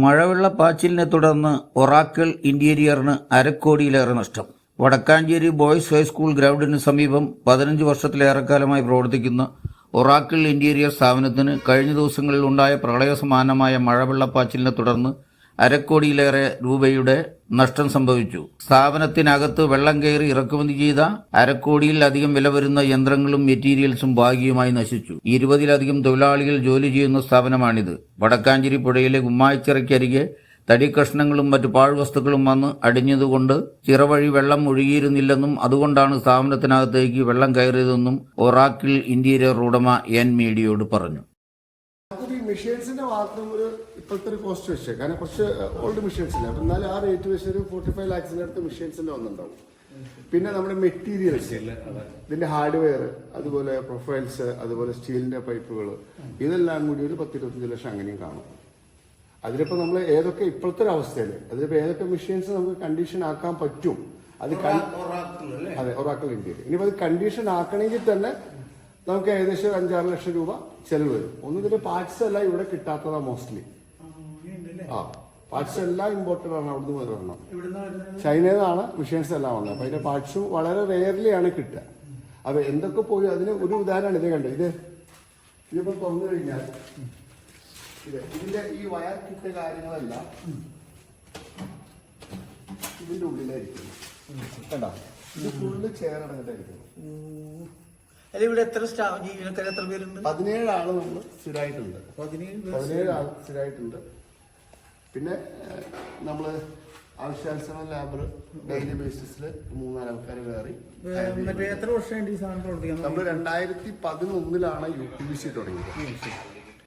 മഴവെള്ളപ്പാച്ചിലിനെ തുടർന്ന് ഒറാക്കിൾ ഇന്റീരിയറിന് അരക്കോടിയിലേറെ നഷ്ടം. Vadakkanchery boys high school ഗ്രൗണ്ടിന് സമീപം പതിനഞ്ച് വർഷത്തിലേറെക്കാലമായി പ്രവർത്തിക്കുന്ന ഒറാക്കിൾ ഇന്റീരിയർ സ്ഥാപനത്തിന് കഴിഞ്ഞ ദിവസങ്ങളിൽ ഉണ്ടായ പ്രളയ സമാനമായ മഴവെള്ളപ്പാച്ചിലിനെ തുടർന്ന് അരക്കോടിയിലേറെ രൂപയുടെ നഷ്ടം സംഭവിച്ചു. സ്ഥാപനത്തിനകത്ത് വെള്ളം കയറി ഇറക്കുമതി ചെയ്ത അരക്കോടിയിലധികം വില വരുന്ന യന്ത്രങ്ങളും മെറ്റീരിയൽസും ഭാഗികമായി നശിച്ചു. ഇരുപതിലധികം തൊഴിലാളികൾ ജോലി ചെയ്യുന്ന സ്ഥാപനമാണിത്. വടക്കാഞ്ചേരി പുഴയിലെ തടി തടിക്കഷ്ണങ്ങളും മറ്റു പാഴ്വസ്തുക്കളും വന്ന് അടിഞ്ഞതുകൊണ്ട് ചിറവഴി വെള്ളം ഒഴുകിയിരുന്നില്ലെന്നും അതുകൊണ്ടാണ് സ്ഥാപനത്തിനകത്തേക്ക് വെള്ളം കയറിയതെന്നും ഒറാക്കിൾ ഇന്റീരിയർ ഉടമ എൻ മീഡിയയോട് പറഞ്ഞു. മെഷീൻസിന്റെ മാത്രം ഒരു ഇപ്പോഴത്തെ ഒരു കോസ്റ്റ് വെച്ച്. കാരണം കുറച്ച് ഓൾഡ് മെഷീൻസ് ഇല്ല അപ്പം എന്നാലും ആ റേറ്റ് വെച്ച് ഒരു ഫോർട്ടി ഫൈവ് ലാക്സിന്റെ അടുത്ത് മെഷീൻസിന്റെ ഒന്നുണ്ടാവും പിന്നെ നമ്മുടെ മെറ്റീരിയൽസ് ഇതിന്റെ ഹാർഡ്വെയർ അതുപോലെ പ്രൊഫൈൽസ് അതുപോലെ സ്റ്റീലിന്റെ പൈപ്പുകൾ ഇതെല്ലാം കൂടി ഒരു പത്ത് ഇരുപത്തഞ്ച് ലക്ഷം അങ്ങനെയും കാണും. അതിലിപ്പോ നമ്മൾ ഏതൊക്കെ ഇപ്പോഴത്തെ ഒരു അവസ്ഥയിൽ അതിലിപ്പോ ഏതൊക്കെ മെഷീൻസ് നമുക്ക് കണ്ടീഷൻ ആക്കാൻ പറ്റും അത് അതെ ഒറാക്കൽ ഇന്ത്യയിൽ. ഇനിയിപ്പോ അത് കണ്ടീഷൻ ആക്കണമെങ്കിൽ തന്നെ നമുക്ക് ഏകദേശം ഒരു അഞ്ചാറ് ലക്ഷം രൂപ ചെലവ് വരും. ഒന്നും ഇതിന്റെ പാർട്സ് അല്ല ഇവിടെ കിട്ടാത്തതാ മോസ്റ്റ്ലി ആ പാർട്സ് എല്ലാം ഇമ്പോർട്ടഡ് ആണ് അവിടുന്ന് വരണം ചൈനയിൽ നിന്നാണ് മെഷീൻസ് എല്ലാം വന്നത്. അപ്പൊ അതിന്റെ പാർട്സും വളരെ റെയർലി ആണ് കിട്ടുക. അപ്പൊ എന്തൊക്കെ പോയി അതിന് ഒരു ഉദാഹരണമാണ് ഇത് കണ്ടത്. ഇത് ഇതിപ്പോ തുറന്നു കഴിഞ്ഞാൽ ഇത് ഇതിന്റെ ഈ വയർ കിട്ട കാര്യങ്ങളെല്ലാം ഇതിന്റെ ഉള്ളിലായിരിക്കും. കണ്ടോ? ഇത് ഫുള്ള് ചേർന്നടങ്ങിട്ടായിരിക്കും അല്ല ഇവിടെ എത്ര സ്റ്റാഫ് ജീവനക്കാർ എത്ര പേരുണ്ട്? പതിനേഴ് ആൾ നമ്മൾ സ്ഥിരമായിട്ടുണ്ട്. പതിനേഴ് പതിനേഴ് ആൾ സ്ഥിരമായിട്ടുണ്ട്. പിന്നെ നമ്മൾ ആവശ്യാനുസരണം ലാബർ ഡെയിലി ബേസിസിൽ മൂന്നാൽ ആൾക്കാർ കയറി മറ്റേ എത്ര വർഷമായിട്ട് ഈ സാധനം നമ്മൾ രണ്ടായിരത്തി പതിനൊന്നിലാണ് യു പി ബി സി തുടങ്ങിയത്.